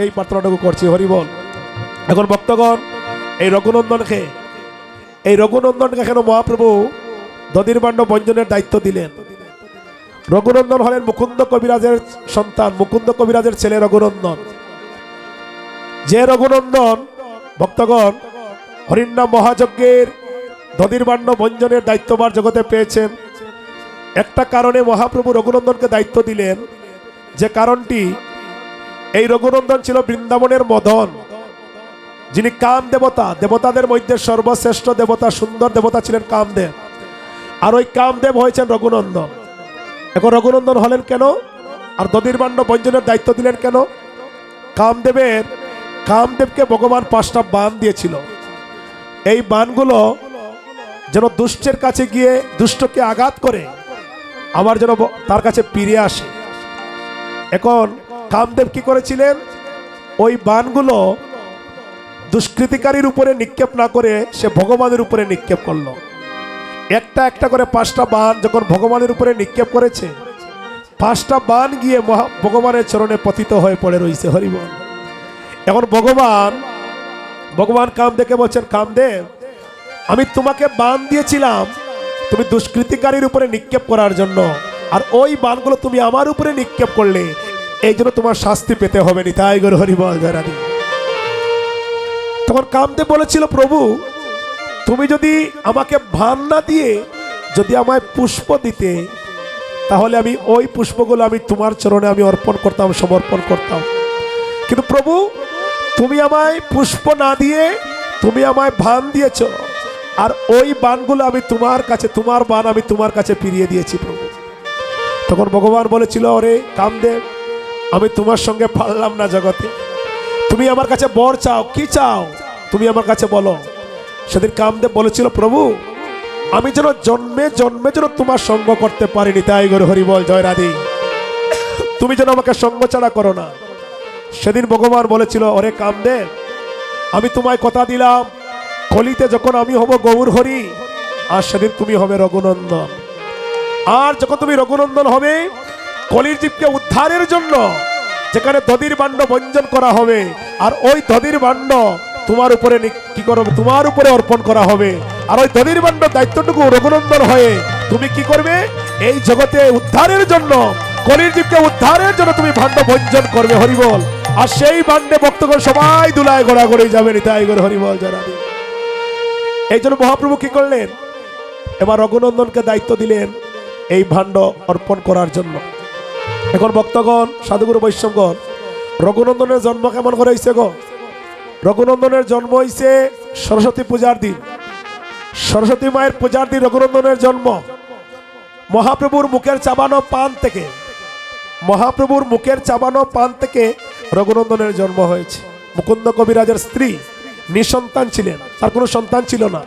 এই প্রার্থনাটুকু করছি হরিবল এখন ভক্তগণ, এই রঘুনন্দনকে এই রঘুনন্দনকে কেন মহাপ্রভু দদির বাণ্ড বঞ্জনের দায়িত্ব দিলেন। রঘুনন্দন হলেন মুকুন্দ কবিরাজের সন্তান, মুকুন্দ কবিরাজের ছেলে রঘুনন্দন। যে রঘুনন্দন, ভক্তগণ হরিণাম মহাযজ্ঞের দদিরবাণ্য বঞ্জনের দায়িত্ববার জগতে পেয়েছেন। একটা কারণে মহাপ্রভু রঘুনন্দনকে দায়িত্ব দিলেন, যে কারণটি এই রঘুনন্দন ছিল বৃন্দাবনের মদন। যিনি কাম দেবতা, দেবতাদের মধ্যে সর্বশ্রেষ্ঠ দেবতা, সুন্দর দেবতা ছিলেন কামদেব। আর ওই কামদেব হয়েছেন রঘুনন্দন। এখন রঘুনন্দন হলেন কেন? আর দদিরবাণ্য বঞ্জনের দায়িত্ব দিলেন কেন? কামদেবের, কামদেবকে ভগবান পাঁচটা বান দিয়েছিল। এই বানগুলো যেন দুষ্টের কাছে গিয়ে দুষ্টকে আঘাত করে আমার যেন তার কাছে ফিরে আসে। এখন কামদেব কি করেছিলেন? ওই বানগুলো দুষ্কৃতিকারীর উপরে নিক্ষেপ না করে সে ভগবানের উপরে নিক্ষেপ করল। একটা একটা করে পাঁচটা বান যখন ভগবানের উপরে নিক্ষেপ করেছে, পাঁচটা বান গিয়ে মহা ভগবানের চরণে পতিত হয়ে পড়ে রয়েছে হরিবল এখন ভগবান ভগবান কামদেবকে বলছেন, কামদেব, আমি তোমাকে বান দিয়েছিলাম তুমি দুষ্কৃতিকারীর উপরে নিক্ষেপ করার জন্য, আর ওই বানগুলো তুমি আমার উপরে নিক্ষেপ করলে এই জন্য তোমার শাস্তি পেতে হবে নি, তাই গর হরিবল জয়রানী তখন কামদেব বলেছিল, প্রভু, তুমি যদি আমাকে ভান না দিয়ে যদি আমায় পুষ্প দিতে, তাহলে আমি ওই পুষ্পগুলো আমি তোমার চরণে আমি অর্পণ করতাম, সমর্পণ করতাম। কিন্তু প্রভু, তুমি আমায় পুষ্প না দিয়ে তুমি আমায় ভান দিয়েছ, আর ওই বানগুলো আমি তোমার কাছে, তোমার বান আমি তোমার কাছে ফিরিয়ে দিয়েছি প্রভু। তখন ভগবান বলেছিল, ওরে কামদেব আমি তোমার সঙ্গে পারলাম না জগতে। তুমি আমার কাছে বর চাও, কি চাও? তুমি আমার কাছে বলো। সেদিন কামদেব বলেছিল, প্রভু, আমি যেন জন্মে জন্মে যেন তোমার সঙ্গ করতে পারিনি। তাই গরে হরিবল জয় রাধি। তুমি যেন আমাকে সঙ্গ ছাড়া করো না। সেদিন ভগবান বলেছিল, ওরে কামদেব, আমি তোমায় কথা দিলাম কলিতে যখন আমি হব গৌর হরি, আর সেদিন তুমি হবে রঘুনন্দন। আর যখন তুমি রঘুনন্দন হবে কলির জীবকে উদ্ধারের জন্য যেখানে দদির বাণ্ড বঞ্জন করা হবে, আর ওই দদির বাণ্ড তোমার উপরে কি করবে তোমার উপরে অর্পণ করা হবে। আর ওই দদির বাণ্ড দায়িত্বটুকু রঘুনন্দন হয়ে তুমি কি করবে? এই জগতে উদ্ধারের জন্য, কলির জীবকে উদ্ধারের জন্য তুমি ভাণ্ড ভঞ্জন করবে, হরিবল। আর সেই ভাণ্ডে ভক্তগণ সবাই দুলায় গোড়াগড়ি যাবে, নিতাই করে হরিবল জানাবি এই জন্য মহাপ্রভু কি করলেন? এবার রঘুনন্দনকে দায়িত্ব দিলেন এই ভাণ্ড অর্পণ করার জন্য। এখন ভক্তগণ, সাধুগুরু বৈষ্ণবগণ, রঘুনন্দনের জন্ম কেমন করে হয়েছে গো? রঘুনন্দনের জন্ম হয়েছে সরস্বতী পূজার দিন। সরস্বতী মায়ের পূজার দিন রঘুনন্দনের জন্ম। মহাপ্রভুর মুখের চাবানো পান থেকে, মহাপ্রভুর মুখের চাবানো পান থেকে রঘুনন্দনের জন্ম হয়েছে। মুকুন্দ কবিরাজের স্ত্রী নিঃসন্তান ছিলেন, তার কোনো সন্তান ছিল না।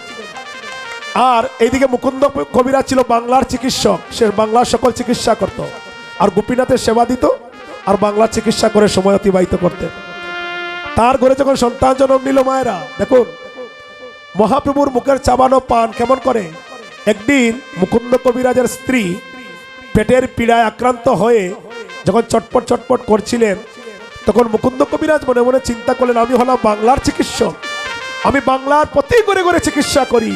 আর এইদিকে মুকুন্দ কবিরাজ ছিল বাংলার চিকিৎসক, সে বাংলার সকল চিকিৎসা করত। আর গোপীনাথের সেবা দিত আর বাংলার চিকিৎসা করে সময় অতিবাহিত করতেন। তার ঘরে যখন সন্তান জন্ম নিল মায়েরা, দেখুন, মহাপ্রভুর মুখের চাবানো পান কেমন করে? একদিন মুকুন্দ কবিরাজের স্ত্রী পেটের পীড়ায় আক্রান্ত হয়ে যখন চটপট চটপট করছিলেন, তখন মুকুন্দ কবিরাজ মনে মনে চিন্তা করলেন, আমি হলাম বাংলার চিকিৎসক। আমি বাংলার প্রতি করে করে চিকিৎসা করি।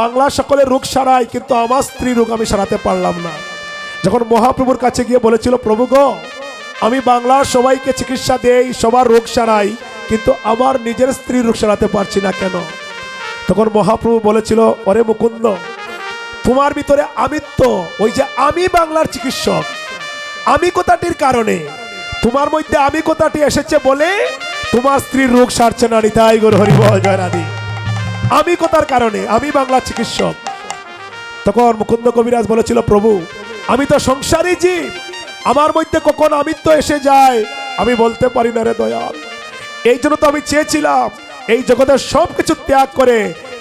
বাংলা সকলের রোগ সারাই, কিন্তু আমার স্ত্রী রোগ আমি সারাতে পারলাম না। যখন মহাপ্রভুর কাছে গিয়ে বলেছিল, প্রভু গো, আমি বাংলার সবাইকে চিকিৎসা দেই, সবার রোগ সারাই, কিন্তু আমার নিজের স্ত্রী রোগ সারাতে পারছি না কেন? তখন মহাপ্রভু বলেছিল অরে মুকুন্দ, তোমার ভিতরে আমিত্ব, ওই যে আমি বাংলার চিকিৎসক, আমি কথাটির কারণে, তোমার মধ্যে আমি কথাটি এসেছে বলে তোমার স্ত্রীর রোগ সারছে না নিতাই গর হরিবল জয়রাধি আমি কথার কারণে, আমি বাংলার চিকিৎসক। তখন মুকুন্দ কবিরাজ বলেছিল, প্রভু আমি তো সংসারী জীব। আমার মধ্যে কখন আমিত্ব এসে যায়। আমি বলতে পারি না রে দয়াল। এই জন্য তো আমি চেয়েছিলাম, এই জগতে সব কিছু ত্যাগ করে,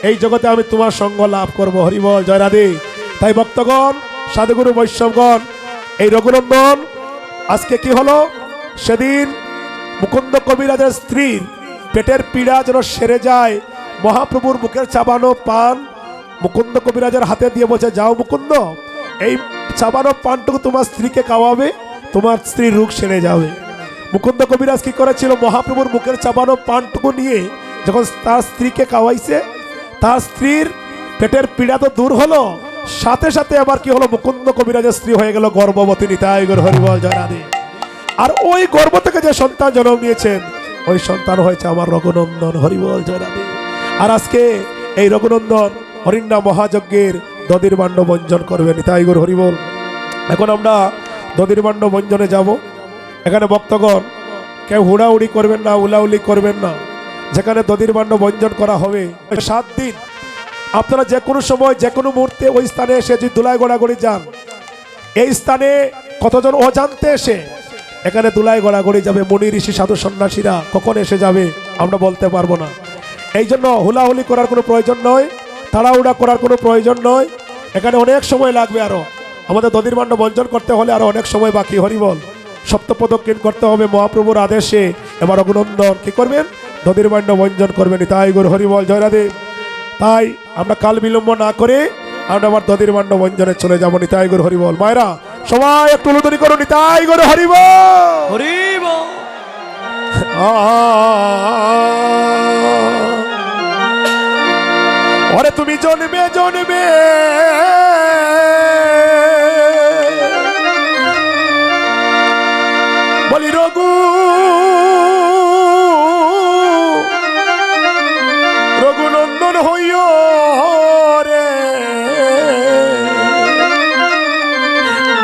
এই জগতে আমি তোমার সঙ্গ লাভ করব। হরিবল, জয়রাধে। তাই ভক্তগণ, সাধুগুরু, বৈষ্ণবগণ, এই রঘুনন্দন, আজকে কি হলো? সেদিন মুকুন্দ কবিরাজের স্ত্রীর পেটের পীড়া যেন সেরে যায়, মহাপ্রভুর মুখের চাবানো পান মুকুন্দ কবিরাজের হাতে দিয়ে বলছে, যাও মুকুন্দ। এই চাবানো পানটুকু তোমার স্ত্রীকে খাওয়াবে, তোমার স্ত্রীর রোগ সেরে যাবে। মুকুন্দ কবিরাজ কি করেছিল? মহাপ্রভুর মুখের চাবানো পানটুকু নিয়ে যখন তার স্ত্রীকে খাওয়াইছে, তার স্ত্রীর পেটের পীড়া তো দূর হলো। সাথে সাথে আবার কি হলো? মুকুন্দ কবিরাজের স্ত্রী হয়ে গেল গর্ভবতী নিতাই হরিবল জয়রাধে আর ওই গর্ব থেকে যে সন্তান জন্ম নিয়েছেন, ওই সন্তান হয়েছে আমার রঘুনন্দন হরিবল জয়রাধে আর আজকে এই রঘুনন্দন হরিণা মহাযজ্ঞের দদির বাণ্ড বঞ্জন করবে নিতাই গর হরিবল, এখন আমরা দদির বাণ্ড বঞ্জনে যাব। এখানে ভক্তগণ, কেউ হুড়াহুড়ি করবেন না, উলাউলি করবেন না। যেখানে দদির বাণ্ড বঞ্জন করা হবে সাত দিন আপনারা যে কোনো সময়, যে কোনো মুহূর্তে ওই স্থানে এসে যদি দুলাই গড়াগড়ি যান, এই স্থানে কতজন অজান্তে এসে, এখানে দুলাই গড়াগড়ি যাবে, মুনি ঋষি, সাধু সন্ন্যাসীরা কখন এসে যাবে, আমরা বলতে পারব না। এই জন্য হুলাহুলি করার কোনো প্রয়োজন নয়। তাড়াহুড়া করার কোনো প্রয়োজন নয়। এখানে অনেক সময় লাগবে আরও। আমাদের দদির মান্ড বঞ্চন করতে হলে আরও অনেক সময় বাকি। হরিবল সপ্তপদক্ষিণ করতে হবে মহাপ্রভুর আদেশে। এবার অভিনন্দন কি করবেন? দদির মান্ড বঞ্চন করবেন তাই গুরু হরিবল জয়রাধে তাই আমরা কাল বিলম্ব না করে আমরা আবার মান্ড বঞ্জনে চলে যাব নিতাই গুরু হরিবল। মায়েরা সবাই একটু উলুদনি করো নিতাই গুরু হরিবল। হরিব ওরে তুমি জন্মে জন্মে। বলি রঘু রঘুনন্দন হইয় রে।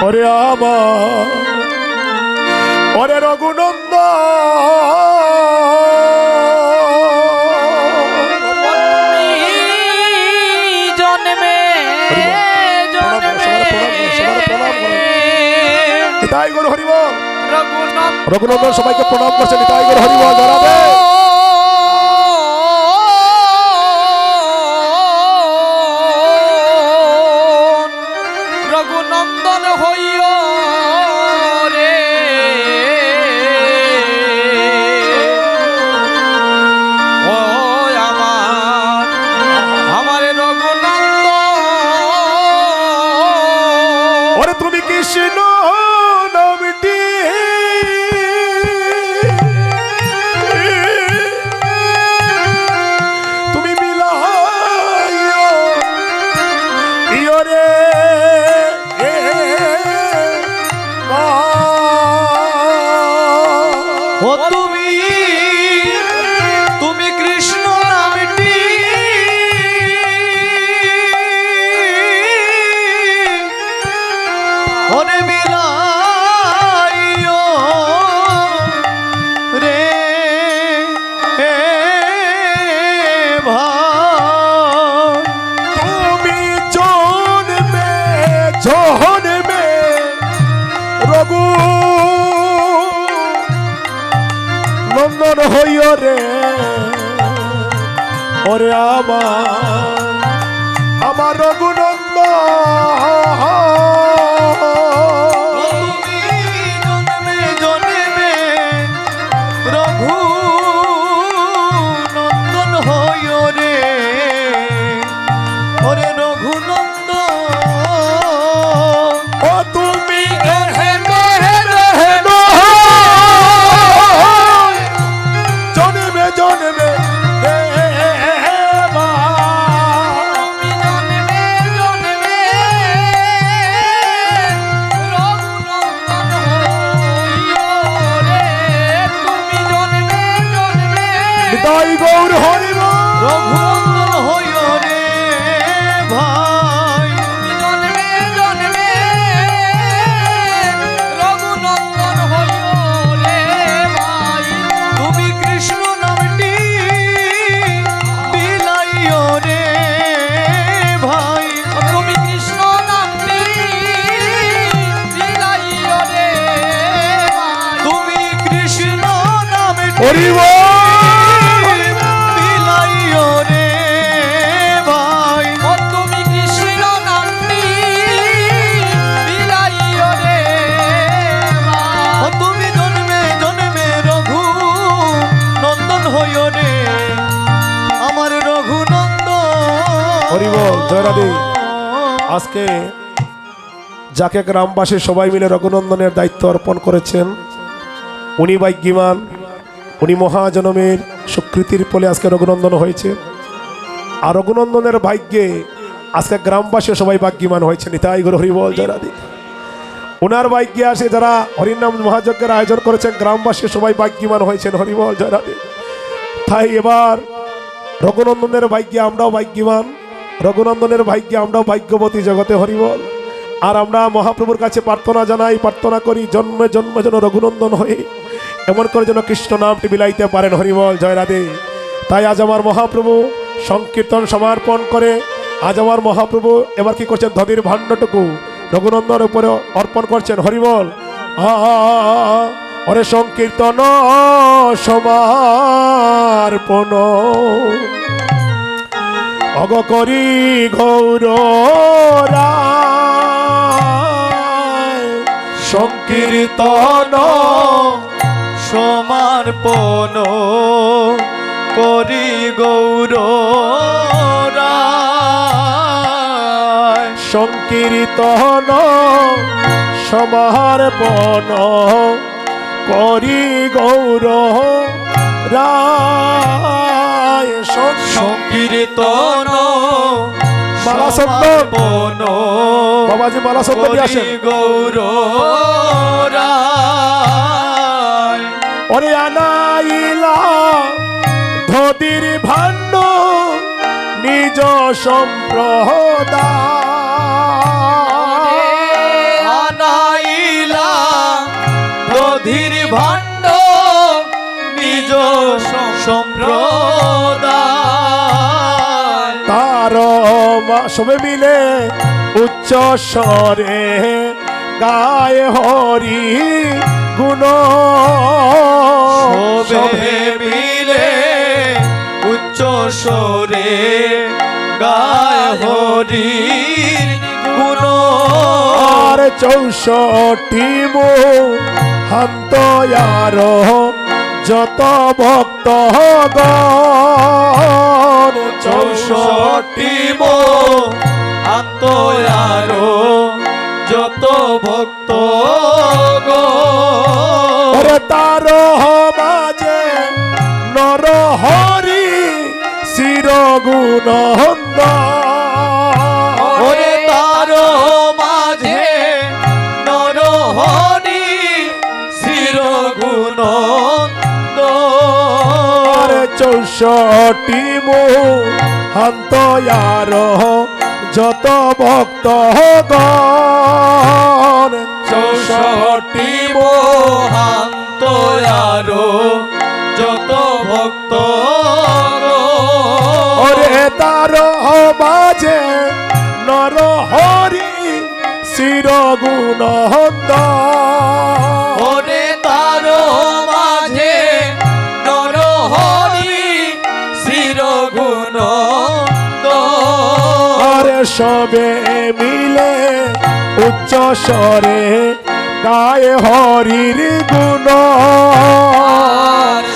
ওরে আমার ওরে রঘুনন্দন রঘুনন্দন সবাইকে প্রণাম করছে নিতাই গরু হরিব জরাবে ওরে আমার আমার যাকে গ্রামবাসী সবাই মিলে রঘুনন্দনের দায়িত্ব অর্পণ করেছেন। উনি ভাগ্যিমান, উনি মহাজনমের স্বীকৃতির ফলে আজকে রঘুনন্দন হয়েছে। আর রঘুনন্দনের ভাগ্যে আজকে গ্রামবাসী সবাই ভাগ্যিমান হয়েছে নিতাই গুরু হরিবল জয়রাদি ওনার ভাগ্যে আসে যারা হরিনাম মহাযজ্ঞের আয়োজন করেছেন, গ্রামবাসী সবাই ভাগ্যিমান হয়েছেন। হরিবল জয়রাদি তাই এবার রঘুনন্দনের ভাগ্যে আমরাও ভাগ্যবান রঘুনন্দনের ভাগ্যে আমরাও ভাগ্যবতী জগতে হরিবল আর আমরা মহাপ্রভুর কাছে প্রার্থনা জানাই, প্রার্থনা করি, জন্মে জন্মে যেন রঘুনন্দন হয়ে, এমন করে যেন কৃষ্ণ নামটি বিলাইতে পারেন, হরিবল জয় রাধে। তাই আজ আমার মহাপ্রভু সংকীর্তন সমর্পণ করে, আজ আমার মহাপ্রভু এবার কি করছেন ধদির ভাণ্ডটুকু রঘুনন্দনের উপরে অর্পণ করছেন, হরিবল, আ অরে সংকীর্তন সমার্পণ। অগ করি গৌর সংকীর্তন সমার্পণ করি গৌর। সংকীর্তন সমার্পণ করি গৌর রায় সংকীর্তন মালা। সমার্পণ বাবাজি মালা দিয়ে আসেন গৌর। ওরে আনাইলা ধদির ভাণ্ড নিজ সম্প্রদায় আনাইলা দধির ভাণ্ড নিজ সম্প্রদায় সবে মিলে উচ্চ স্বরে গায়ে হরি গুণ। সবে মিলে উচ্চ স্বরে গায় হরির গুণ। আর চৌষট্টি মো হান্তয়ার যত ভক্ত গণ চৌষট্টি আত্ময়ারো যত ভক্ত তার মাঝে নর হরি শির গুণ আরে চৌষট্টি মো। হান্তয়ার যত ভক্ত গণ। চৌষট্টি মোহান্তয়ারো যত ভক্ত। ওরে তার মাঝে নর হরি শির গুণ ওরে সবে মিলে উচ্চ স্বরে গায়ে হরির গুণ।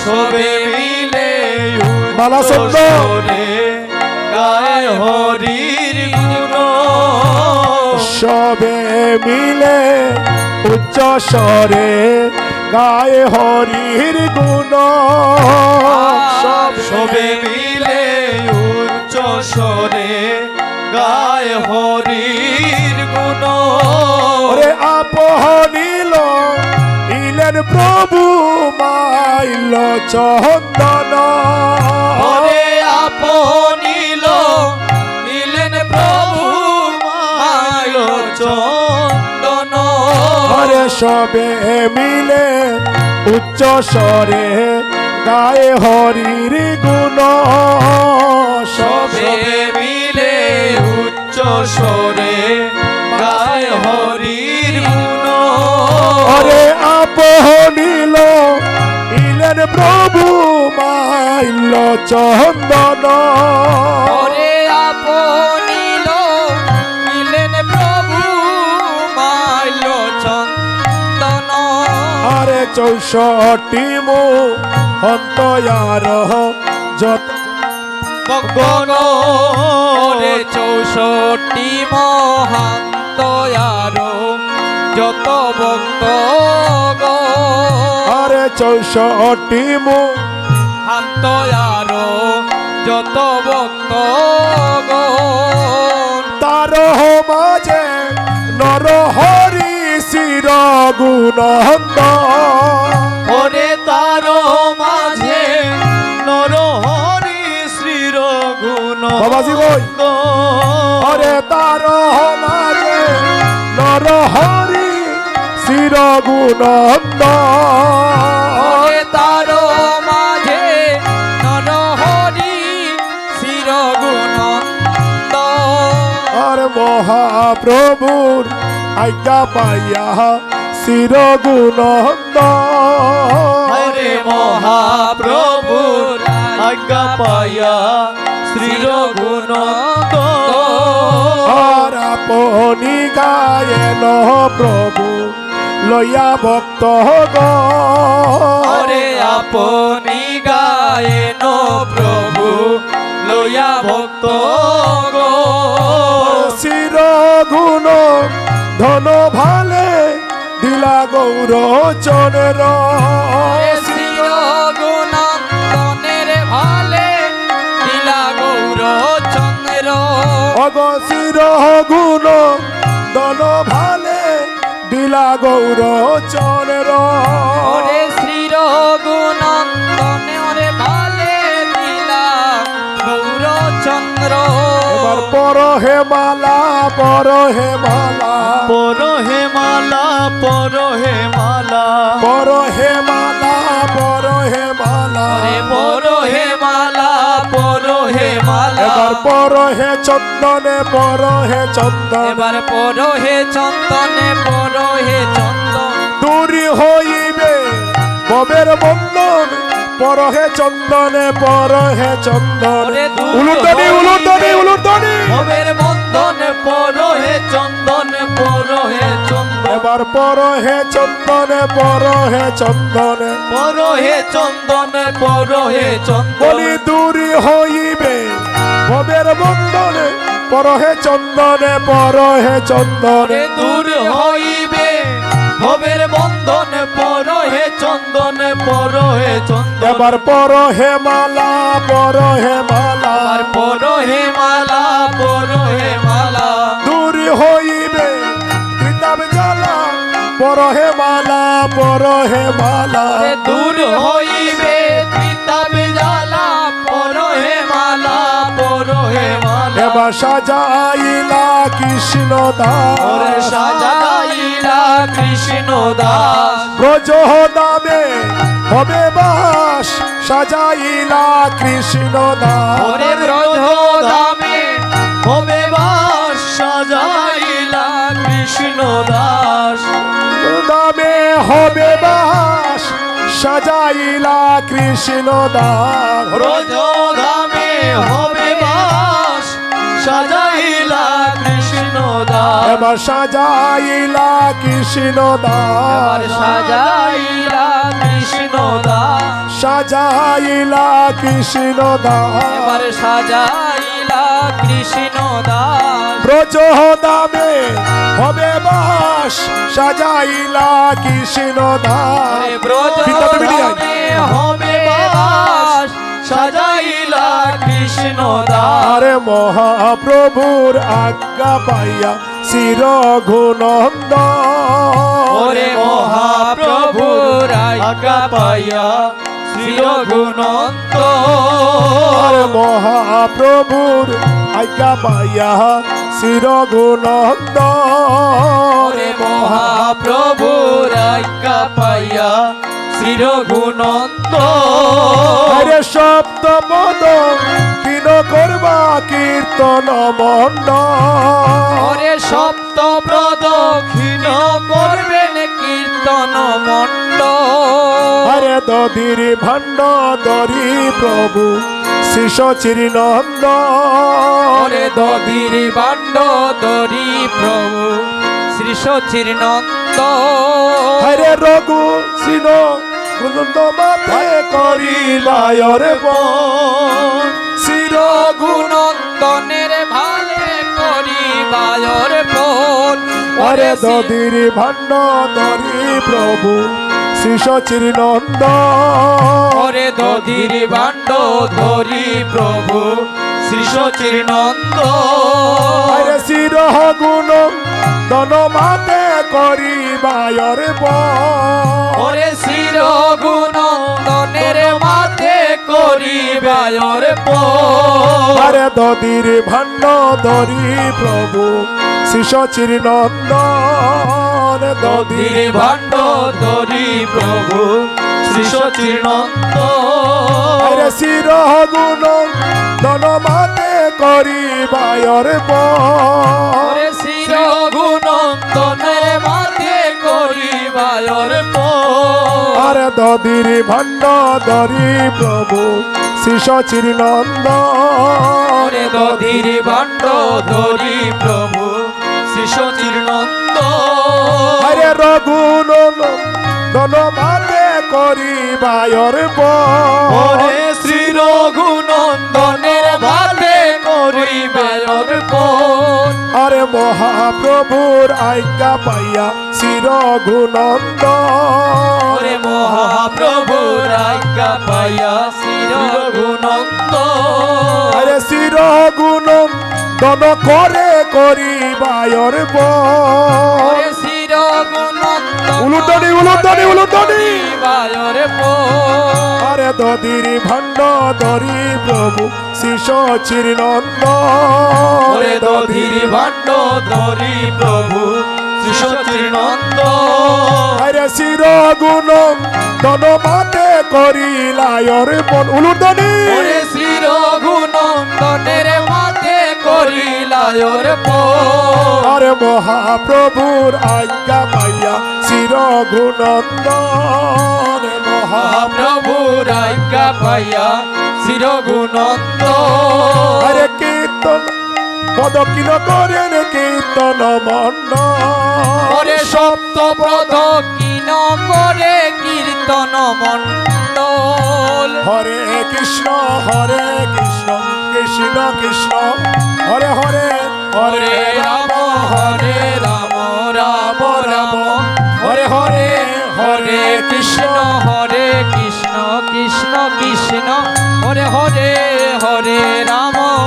সবে মিলে শব্দ। উচ্চস্বরে গায় হরির গুণ। সবে মিলে উচ্চ স্বরে গায়ে হরির গুণ। সব সবে মিলে উচ্চ স্বরে গায় হরির গুণ। ওরে আপনিল ইলেন প্রভু মাইল চন্দন। ওরে আপনিল নিলেন প্রভু মাইল চন্দন। আরে সবে মিলে উচ্চ স্বরে গায়ে হরির গুণ। সবে মিলে উচ্চ স্বরে গায় হরির গুণ। আরে আপনিল ইলেন প্রভু মাইল চন্দন। ওরে আপনিল নিলেন প্রভু মাইল চন্দন। আরে চৌষট্টি মু হন্তয়ার যত গণ চৌষট্টি মহান্তয়ার যত ভক্ত আরে চৌষট্টি মুখ শান্ত আরও যত ভক্ত তার মাঝে নর হরি শির গুণন্দ বই অরে তার মাঝে নর হরি শির গুণন্দ তার মাঝে নর হরি শির গুণন্দ আর মহাপ্রভুর আজ্ঞা পাইয়া শির গুণন্দ হরে মহাপ্রভুর আজ্ঞা পাইয়া শ্রীর গুণন্দ আর আপনি গায়েন প্রভু লইয়া ভক্ত হরে আপনি গায়েন প্রভু লইয়া ভক্ত শির গুণ। ধন ভালে দিলা গৌর চনের অগ শির গুণ ধন ভালে দিলা গৌর চনের ওরে শ্রীর গুণন্দনে ওরে ভালে দিলা গৌর চন্দ্র। এবার পর হে মালা পর হে মালা। পর হে মালা পর হে মালা। পর মালা এবার পর হে চন্দনে পর হে চন্দন। এবার পর হে চন্দনে পর হে চন্দন। দূরি হইবে ববের বন্ধন। পর হে চন্দনে। পর হে চন্দন উলুদনি উলুদনি উলুদনি ভবের বন্ধন পর হে চন্দন পর হে চন্দন। এবার পর হে চন্দনে পর হে চন্দনে। পর হে চন্দন পর হে চন্দন দূরি হইবে ভবের বন্ধনে পর হে চন্দনে পর হে চন্দনে দূর হইবে ভবের বন্ধন পর হে চন্দন পর হে চন্দন। এবার পর হে মালা পর হে মালা পর হে মালা পর হে মালা। ওরে দূর হইবে মালা মালা। এবার সাজাইলা কৃষ্ণ দাস। সাজাইলা কৃষ্ণ দাস। ব্রজ দামে হবে বাস সাজাইলা কৃষ্ণ দাস। ব্রজ দামে হবে বাস কৃষ্ণ দাস। দামে হবে বাস সাজাইলা কৃষ্ণ দাস। ব্রজ দামে হবে বাস সাজাইলা কৃষ্ণ দাস। এবার সাজাইলা কৃষ্ণ এবার দাস। সাজাইলা কৃষ্ণ দাস। সাজাইলা কৃষ্ণ এবার দাস সাজাইলা কৃষ্ণ দাস ব্রজ দামে হবে বাস সাজাইলা কৃষ্ণ দাস ব্রজ। ধামে হবে বাস সাজাইলা কৃষ্ণ দাস আরে মহাপ্রভুর আজ্ঞা পাইয়া শির গুণন্দ ওরে মহাপ্রভু আজ্ঞা পাইয়া শ্রী রঘুনন্দ মহাপ্রভুর আজ্ঞা পাইয়া শির গুণন্দ মহাপ্রভু আজ্ঞা পাইয়া শ্রী রঘুনন্দ আরে সপ্তপদ কিন করবা কীর্তন মন্ড ওরে সপ্ত প্রদক্ষিণ করবেন কীর্তন মণ্ড আরে দধির ভাণ্ড দরি প্রভু শিষ চিরনন্দ। দধির বাণ্ড দরি প্রভু শ্রী সচির নন্দ আরে রঘু সিন কুন্দ মাথে করিলায়র বন শির গুণন্দনের ভালে করি বায়র ফোন আরে দধির ভাণ্ড দরি প্রভু শ্রী সচির নন্দ ওরে দধির ভাণ্ড ধরি প্রভু শ্রী সচির নন্দ আরে শির গুণ দন মাতে করি বায়র ওরে শির গুণনের মাথে করি বায়র আরে দদির ভাণ্ড ধরি প্রভু শ্রী সচির নন্দ দদির দধির ভাণ্ড ধরি প্রভু শ্রী সচির নন্দ আরে শির গুণ দন মাতে করি বায়র ওরে শির গুণনের মাথে করি বায়র পো আরে দদির ভাণ্ড ধরি প্রভু শ্রী সচির নন্দ ওরে দধির ভাণ্ড ধরি প্রভু শ্রী সচির নন্দ আরে রঘুন দন মাতে করি বায়র ওরে শ্রী রঘুনন্দনের ভাতে করি বায়র আরে মহাপ্রভুর আজ্ঞা পাইয়া শ্রী রঘুনন্দ। ওরে মহাপ্রভুর আজ্ঞা পাইয়া শ্রী রঘুনন্দ। আরে শ্রী রঘুন দন করে করি বায়র ওরে শ্রী রঘুনন্দন উলুটনি, উলুটনি, উলুটনি। আরে দদির ভাণ্ড ধরি প্রভু শ্রী সচির নন্দ ওরে দধির ভাণ্ড ধরি প্রভু শ্রী সচির নন্দ আরে শির গুণ দন মাতে করি লায়র বন উলুটনি করি লায়র পো আরে মহাপ্রভুর আজ্ঞা পাইয়া শির গুণন্দ মহা মহাপ্রভুর আজ্ঞা পাইয়া শ্রী রঘুনন্দ আরে কীর্তন পদকিন করেন কীর্তন মন্ড ওরে সপ্ত প্রদক্ষিণ করে কীর্তন মণ্ডল। হরে কৃষ্ণ হরে কৃষ্ণ কৃষ্ণ কৃষ্ণ। হরে হরে হরে রাম হরে রাম রাম রাম। হরে হরে হরে কৃষ্ণ। হরে কৃষ্ণ কৃষ্ণ কৃষ্ণ। হরে হরে হরে রাম।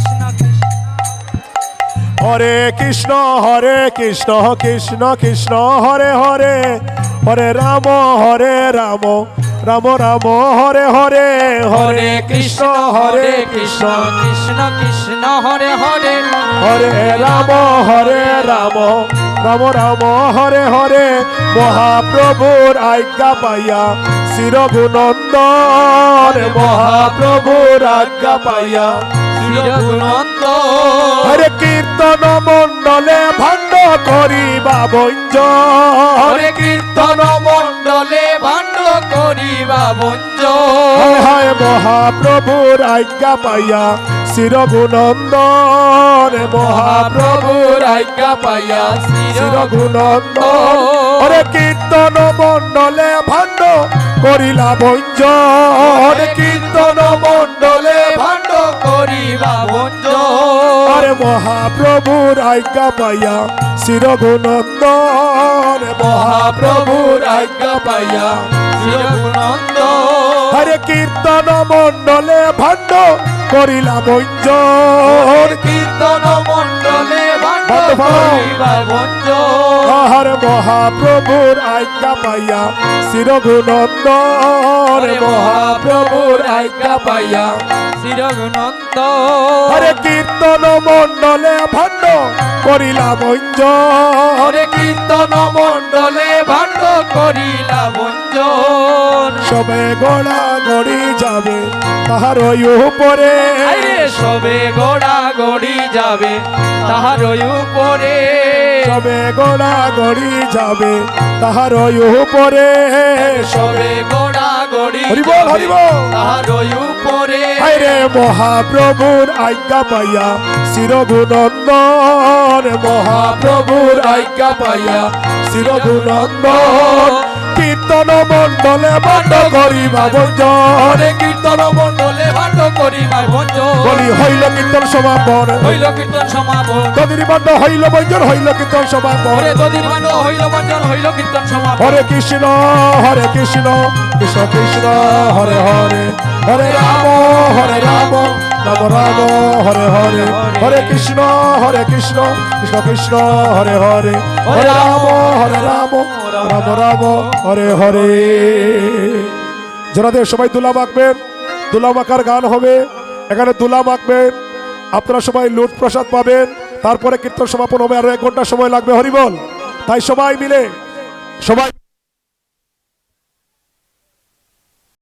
হরে কৃষ্ণ হরে কৃষ্ণ কৃষ্ণ কৃষ্ণ হরে হরে হরে রাম হরে রাম রাম রাম হরে হরে হরে কৃষ্ণ হরে কৃষ্ণ কৃষ্ণ কৃষ্ণ হরে হরে হরে রাম হরে রাম রাম রাম হরে হরে মহাপ্রভুর আজ্ঞা পাইয়া শির গুণন্দন মহাপ্রভুর আজ্ঞা পাইয়া হরে কীর্তন মণ্ডলে ভাণ্ড করিবা বঞ্জ হরে কীর্তন মণ্ডলে ভাণ্ড করিবা বঞ্জ হায় মহাপ্রভুর আজ্ঞা পাইয়া শির গুণন্দন মহাপ্রভুর আজ্ঞা পাইয়া শির গুণন্দন হরে কীর্তন মণ্ডলে ভাণ্ড করিলা বঞ্জ হরে কীর্তন ভাণ্ড করিবা বঞ্জ আরে মহাপ্রভুর আজ্ঞা পাইয়া চিরগুণন্দন মহাপ্রভুর আজ্ঞা পাইয়া চিরগুণন্দ হরে কীর্তন মণ্ডলে ভাণ্ড করিলাম অঞ্জন কীর্তন ভঞ্জন আহার মহাপ্রভুর আজ্ঞা পাইয়া চিরগুণন্দন মহাপ্রভুর আজ্ঞা পাইয়া চিরগুণন্দ হরে কীর্তন মণ্ডলে ভাণ্ড করিলাম অঞ্জন। হরে কীর্তন মণ্ডলে ভাণ্ড করিলা ভঞ্জন সবে গোড়া গড়ি যাবে তাহার উপরে। সবে গোড়া গড়ি যাবে তাহার উপরে। সবে গোড়া গড়ি যাবে তাহার উপরে। সবে গোড়া গড়ি হরি বল, যাবে হরি বল। তাহার উপরে। আরে মহাপ্রভুর আজ্ঞা পাইয়া চিরগুণন্দন মহাপ্রভুর আজ্ঞা পাইয়া চিরগুণন্দন কীর্তন মণ্ডলে বাণ্ড করিবা ভঞ্জন হরে কীর্তন মণ্ডলে ভাণ্ড করিবার ভঞ্জন বলি হইল কীর্তন সমাপন। হইল কীর্তন সমাপন। তদিনী বাণ্ড হইল ভঞ্জন হইল কীর্তন সমাপন। হরে দদির ভাণ্ড হইল ভঞ্জন হইল কীর্তন সমাপন। হরে কৃষ্ণ হরে কৃষ্ণ কৃষ্ণ কৃষ্ণ হরে হরে। হরে রাম হরে রাম রাম রাম হরে হরে। হরে কৃষ্ণ হরে কৃষ্ণ কৃষ্ণ কৃষ্ণ হরে হরে। হরে রাম হরে রাম রাম রাম হরে হরে। জনাদের সবাই দুলা মাখবেন দুলা মাখার গান হবে। এখানে দুলাম আঁকবেন আপনারা সবাই লুট প্রসাদ পাবেন। তারপরে কীর্তন সমাপন হবে। আরও এক ঘণ্টা সময় লাগবে। হরিবল তাই সবাই মিলে, সবাই